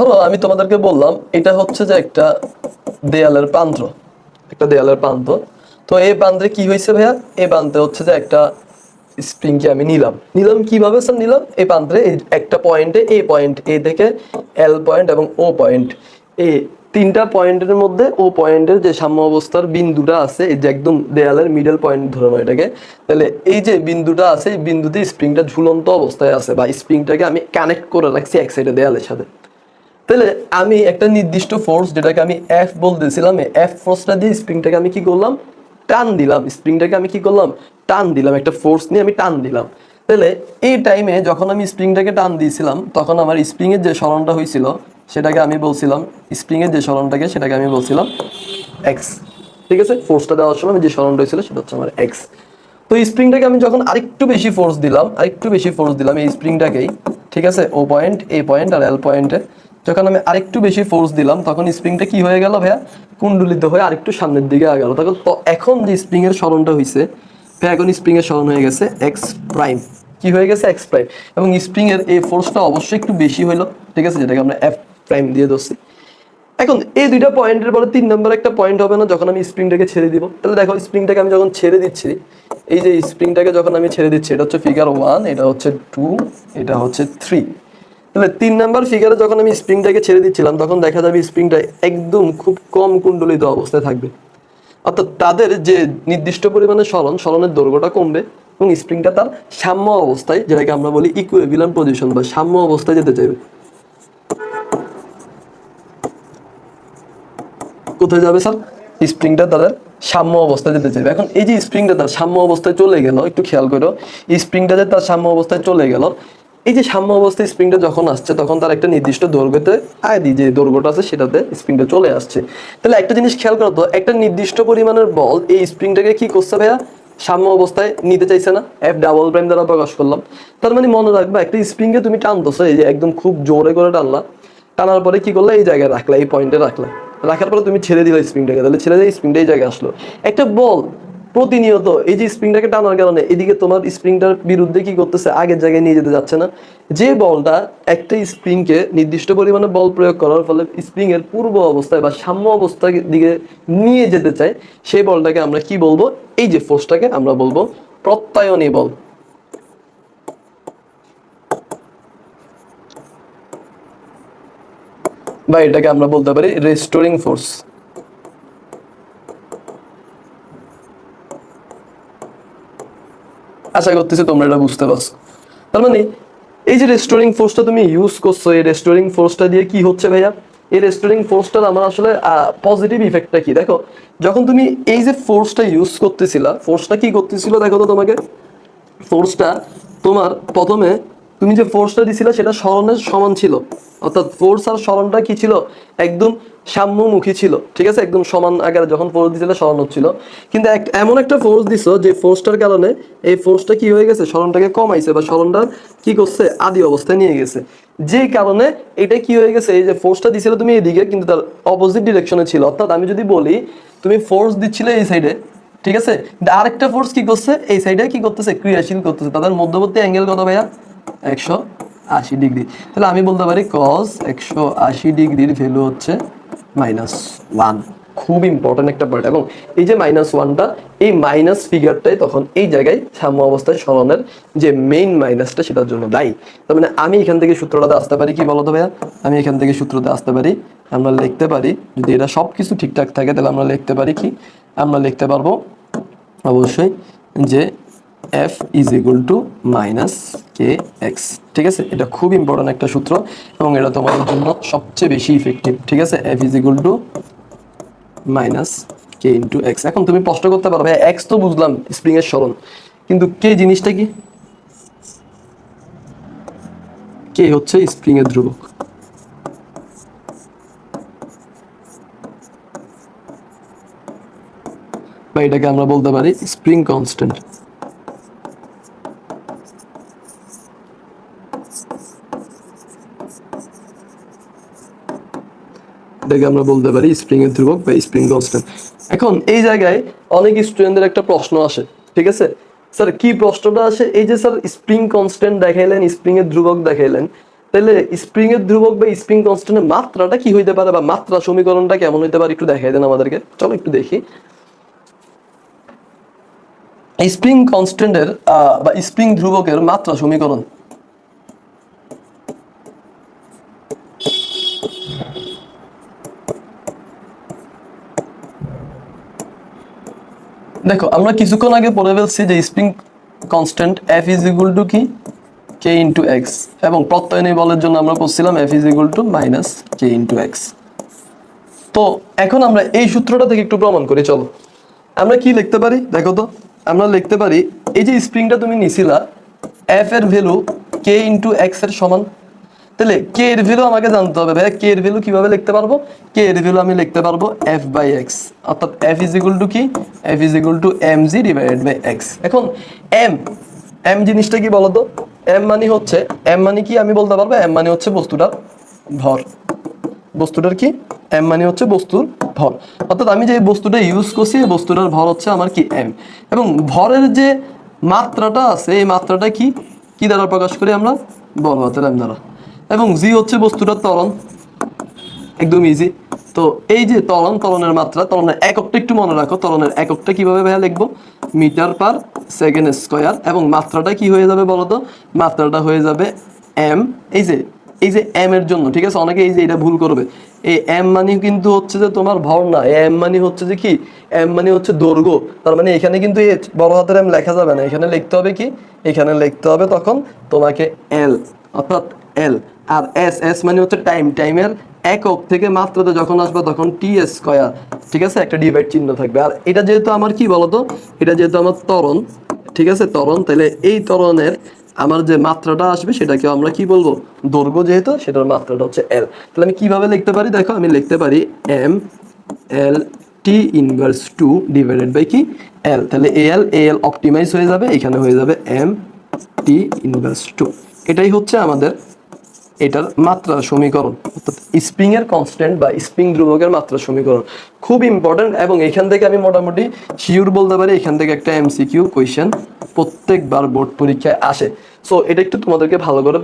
ধরো আমি তোমাদেরকে বললাম, এটা হচ্ছে যে একটা দেয়ালের প্রান্ত একটা দেয়ালের প্রান্ত তো এই প্রান্তে কি হয়েছে ভাইয়া? এই প্রান্তে হচ্ছে যে একটা স্প্রিংকে আমি নিলাম। নিলাম কীভাবে স্যার? নিলাম এই প্রান্তে একটা পয়েন্টে এ পয়েন্ট এ থেকে এল পয়েন্ট এবং ও পয়েন্ট এ তিনটা পয়েন্টের মধ্যে ও পয়েন্টের যে সাম্য অবস্থার বিন্দুটা আছে, এই যে একদম দেয়ালের মিডল পয়েন্ট ধরে নাও এটাকে। তাহলে এই যে বিন্দুটা আছে, এই বিন্দুতে স্প্রিংটা ঝুলন্ত অবস্থায় আছে বা স্প্রিংটাকে আমি কানেক্ট করে রাখছি এক সাইডে দেয়ালের সাথে। তাহলে আমি একটা নির্দিষ্ট ফোর্স যেটাকে আমি এফ বলতেছিলাম এফ ফোর্সটা দিয়ে স্প্রিংটাকে আমি কি করলাম? টান দিলাম। স্প্রিংটাকে আমি কি করলাম? টান দিলাম। একটা ফোর্স নিয়ে আমি টান দিলাম। তাহলে এই টাইমে যখন আমি স্প্রিংটাকে টান দিয়েছিলাম, তখন আমার স্প্রিংয়ের যে সরণটা হয়েছিল, সেটাকে আমি বলছিলাম স্প্রিংয়ের যে সরণটাকে সেটাকে আমি বলছিলাম এক্স ঠিক আছে? ফোর্সটা দেওয়ার সময় যে সরণটা হয়েছিল, সেটা হচ্ছে আমার এক্স তো স্প্রিংটাকে আমি যখন আরেকটু বেশি ফোর্স দিলাম, আরেকটু বেশি ফোর্স দিলাম এই স্প্রিংটাকেই ঠিক আছে? ও পয়েন্ট এ পয়েন্ট আর এল পয়েন্টে যখন আমি আরেকটু বেশি ফোর্স দিলাম, তখন স্প্রিংটা কি হয়ে গেল ভাইয়া? কুণ্ডলিত হয়ে আরেকটু সামনের দিকে গেল তখন এখন যে স্প্রিং এর সরণটা হয়েছে ভাইয়া, এখন স্প্রিং এর সরণ হয়ে গেছে এক্স প্রাইম কি হয়ে গেছে? এক্স প্রাইম এবং স্প্রিং এর এই ফোর্সটা অবশ্যই একটু বেশি হলো ঠিক আছে? যেটাকে আমরা এফ প্রাইম দিয়ে ধরছি। এখন এই দুইটা পয়েন্টের পরে তিন নম্বর একটা পয়েন্ট হবে না, যখন আমি স্প্রিংটাকে ছেড়ে দিব। তাহলে দেখো স্প্রিংটাকে আমি যখন ছেড়ে দিচ্ছি, এই যে স্প্রিংটাকে যখন আমি ছেড়ে দিচ্ছি, এটা হচ্ছে ফিগার ওয়ান এটা হচ্ছে টু এটা হচ্ছে থ্রি তাহলে তিন নাম্বার ফিগারে যখন আমি স্প্রিংটাকে ছেড়ে দিচ্ছিলাম, তখন দেখা যাবে স্প্রিংটা একদম খুব কম কুণ্ডলিত অবস্থায় থাকবে। অর্থাৎ তাদের যে নির্দিষ্ট পরিমাণে সরণ সরণের দৈর্ঘ্যটা কমবে এবং স্প্রিংটা তার সাম্য অবস্থায়, যেটাকে আমরা বলি ইকুইভিলেন্ট পজিশন বা সাম্য অবস্থায় যেতে চাইবে। কোথায় যাবে স্যার স্প্রিংটা তাদের সাম্য অবস্থায় যেতে চাইবে। এখন এই যে স্প্রিংটা তার সাম্য অবস্থায় চলে গেল, একটু খেয়াল করো স্প্রিংটা যে তার সাম্য অবস্থায় চলে গেল এই যে সাম্য অবস্থায় স্প্রিংটা যখন আসছে, তখন তার একটা নির্দিষ্ট দৈর্ঘ্যতে আয়দি যে দৈর্ঘ্যটা আছে, সেটাতে স্প্রিংটা চলে আসছে। তাহলে একটা জিনিস খেয়াল করো তো, একটা নির্দিষ্ট পরিমাণের বল এই স্প্রিংটাকে কি করছে ভাইয়া? সাম্য অবস্থায় নিতে চাইছে না এফ ডাবল প্রাইম দ্বারা প্রকাশ করলাম। তার মানে মনে রাখবা, একটা স্প্রিংকে তুমি টানতেছো, এই যে একদম খুব জোরে করে টানলা, টানার পরে কি করলে, এই জায়গায় রাখলা, এই পয়েন্টে রাখলা। রাখার পরে তুমি ছেড়ে দিলে স্প্রিংটাকে, তাহলে ছেড়ে দিয়ে স্প্রিংটা এই জায়গায় আসলো। একটা বল প্রতিনিয়ত এই যে স্প্রিংটাকে টানার কারণে এদিকে তোমার স্প্রিংটার বিরুদ্ধে কি করতেছে, আগের জায়গায় নিয়ে যেতে যাচ্ছে না। যে বলটা একটা স্প্রিংকে নির্দিষ্ট পরিমাণে বল প্রয়োগ করার ফলে স্প্রিং এর পূর্ব অবস্থায় বা সাম্য অবস্থার দিকে নিয়ে যেতে চায়, সেই বলটাকে আমরা কি বলব? এই যে ফোর্সটাকে আমরা বলব প্রত্যায়নী বল। বা এটাকে আমরা বলতে পারি রেস্টোরিং ফোর্স আশা করতেছি তোমরা এটা বুঝতে পারছ। তার মানে এই যে রেস্টোরিং ফোর্সটা তুমি ইউজ করছ, এই রেস্টোরিং ফোর্সটা দিয়ে কি হচ্ছে ভাইয়া? এই রেস্টোরিং ফোর্সটার আমার আসলে পজিটিভ ইফেক্টটা কি? দেখো, যখন তুমি এই যে ফোর্সটা ইউজ করতেছিলা ফোর্সটা কি করতেছিল দেখো তো তোমাকে? ফোর্সটা তোমার প্রথমে তুমি যে ফোর্সটা দিছিলে, সেটা স্মরণের সমান ছিল। অর্থাৎ ফোর্স আর স্মরণটা কি ছিল? একদম সাম্যমুখী ছিল। ঠিক আছে? একদম সমান আকারে যখন ফোর্স দিছিলে, স্মরণ হচ্ছিল। কিন্তু এমন একটা ফোর্স দিছো, যে ফোর্সটার কারণে এই ফোর্সটা কি হয়ে গেছে? স্মরণটাকে কমাইছে বা স্মরণটা কি করছে? আদি অবস্থায় নিয়ে গেছে। যে কারণে এটা কি হয়ে গেছে? এই যে ফোর্সটা দিছিলে তুমি এদিকে, কিন্তু তার অপোজিট ডিরেকশনে ছিল। অর্থাৎ আমি যদি বলি, তুমি ফোর্স দিচ্ছিলে এই সাইডে ঠিক আছে? আরেকটা ফোর্স কি করছে? এই সাইডে কি করতেছে? ক্রিয়াশীল করতেছে। তাদের মধ্যবর্তী অ্যাঙ্গেল কত ভাইয়া? একশো আশি ডিগ্রি। তাহলে আমি বলতে পারি কস একশো আশি ডিগ্রির ভ্যালু হচ্ছে মাইনাস ওয়ান খুব ইম্পর্টেন্ট একটা পয়েন্ট এবং এই যে মাইনাস ওয়ানটা এই মাইনাস ফিগারটাই তখন এই জায়গায় সাম্য অবস্থায় স্মরণের যে মেইন মাইনাসটা সেটার জন্য দায়ী। তার মানে আমি এখান থেকে সূত্রটাতে আসতে পারি কি বলতো ভাইয়া? আমি এখান থেকে সূত্রতে আসতে পারি। আমরা লিখতে পারি, যদি এটা সব কিছু ঠিকঠাক থাকে তাহলে আমরা লিখতে পারি কি? আমরা লিখতে পারব অবশ্যই যে F is equal to minus K X ঠিক আছে? এটা খুব ইম্পর্টেন্ট একটা সূত্র এবং এটা তোমাদের জন্য সবচেয়ে বেশি ইফেক্টিভ ঠিক আছে? F is equal to minus K into X এখন তুমি প্রশ্ন করতে পারবে এক্স তো বুঝলাম স্প্রিং এর সরণ কিন্তু কে জিনিসটা কি? কে হচ্ছে স্প্রিং এর ধ্রুবক। বা এটাকে আমরা বলতে পারি স্প্রিং কনস্ট্যান্ট এটাকে আমরা বলতে পারি স্প্রিং এর ধ্রুবক বা স্প্রিং কনস্ট্যান্ট এখন এই জায়গায় অনেক স্টুডেন্টদের একটা প্রশ্ন আসে, ঠিক আছে? স্যার, কি প্রশ্নটা আসে? এই যে স্যার স্প্রিং কনস্ট্যান্ট দেখাইলেন স্প্রিং এর ধ্রুবক দেখাইলেন তাহলে স্প্রিং এর ধ্রুবক বা স্প্রিং কনস্ট্যান্টের মাত্রাটা কি হইতে পারে বা মাত্রা সমীকরণটা কেমন হইতে পারে একটু দেখাই দেন আমাদেরকে? চলো একটু দেখি। স্প্রিং কনস্ট্যান্টের বা স্প্রিং ধ্রুবকের মাত্রা সমীকরণ। দেখো, আমরা কিছুক্ষণ আগে পড়ে ফেলছি যে spring constant F is equal to কি? কে ইন্টু এক্স এবং প্রত্যয়নী বলের জন্য আমরা পড়ছিলাম F is equal to minus K into X তো, এখন আমরা এই সূত্রটা থেকে একটু প্রমাণ করি, চলো। আমরা কি লিখতে পারি? দেখো তো, আমরা লিখতে পারি, এই যে স্প্রিংটা তুমি নিছিলা এফ এর ভ্যালু কে ইন্টু এক্সের সমান তাহলে কে এর ভ্যালু আমাকে জানতে হবে, ভাইয়া কে এর ভ্যালু কীভাবে লিখতে পারব? কে এর ভ্যালু আমি লিখতে পারব এফ বাই এক্স অর্থাৎ এফ ইজ ইকুয়াল টু কি? F is equal to M G divided by X এখন এম এম জিনিসটা কি বলতো? এম মানে হচ্ছে এম মানে কি আমি বলতে পারব? এম মানে হচ্ছে বস্তুটার ভর। বস্তুটার কি? এম মানে হচ্ছে বস্তুর ভর। অর্থাৎ আমি যে বস্তুটা ইউজ করছি, এই বস্তুটার ভর হচ্ছে আমার কি এম এবং ভরের যে মাত্রাটা আছে, এই মাত্রাটা কি? কি দ্বারা প্রকাশ করি আমরা? বড় হাতের দ্বারা। এবং জি হচ্ছে বস্তুটার ত্বরণ। একদম ইজি তো এই যে ত্বরণ, ত্বরণের মাত্রা, ত্বরণের এককটা একটু মনে রাখো, ত্বরণের এককটা কীভাবে ভাইয়া লিখব? মিটার পার সেকেন্ড স্কোয়ার এবং মাত্রাটা কি হয়ে যাবে বলতো মাত্রাটা হয়ে যাবে এম এই যে এই যে এম এর জন্য, ঠিক আছে? অনেকে এই যে এটা ভুল করবে। এই এম মানে কিন্তু হচ্ছে যে তোমার ভর না। এম মানে হচ্ছে যে কি? এম মানে হচ্ছে দৈর্ঘ্য। তার মানে এখানে কিন্তু বড় হাতের এম লেখা যাবে না। এখানে লিখতে হবে কি? এখানে লিখতে হবে তখন তোমাকে এল অর্থাৎ এল আর এস এস মানে হচ্ছে টাইম টাইমের একক থেকে মাত্রাতে যখন আসবে তখন টি এস স্কয়ার ঠিক আছে? একটা ডিভাইড চিহ্ন থাকবে। আর এটা যেহেতু আমার কি বলতো? এটা যেহেতু আমার তরণ ঠিক আছে? তরণ তাহলে এই তরণের আমার যে মাত্রাটা আসবে সেটাকে আমরা কি বলব? দৈর্ঘ্য যেহেতু, সেটার মাত্রাটা হচ্ছে এল তাহলে আমি কীভাবে লিখতে পারি? দেখো, আমি লিখতে পারি M L T inverse two divided by কি? এল তাহলে এ এল এ এল অপটিমাইজ হয়ে যাবে, এখানে হয়ে যাবে এম টি ইনভার্স টু এটাই হচ্ছে আমাদের এটার মাত্রা সমীকরণ, অর্থাৎ স্প্রিং এর কনস্ট্যান্ট বা স্প্রিং ধ্রুবকের মাত্রা সমীকরণ। খুব ইম্পর্টেন্ট এবং এখান থেকে আমি মোটামুটি শিওর বলতে পারি, এখান থেকে একটা এমসিকিউ কোয়েশ্চেন প্রত্যেকবার বোর্ড পরীক্ষায় আসে। সো এটা একটু তোমাদেরকে ভালো করে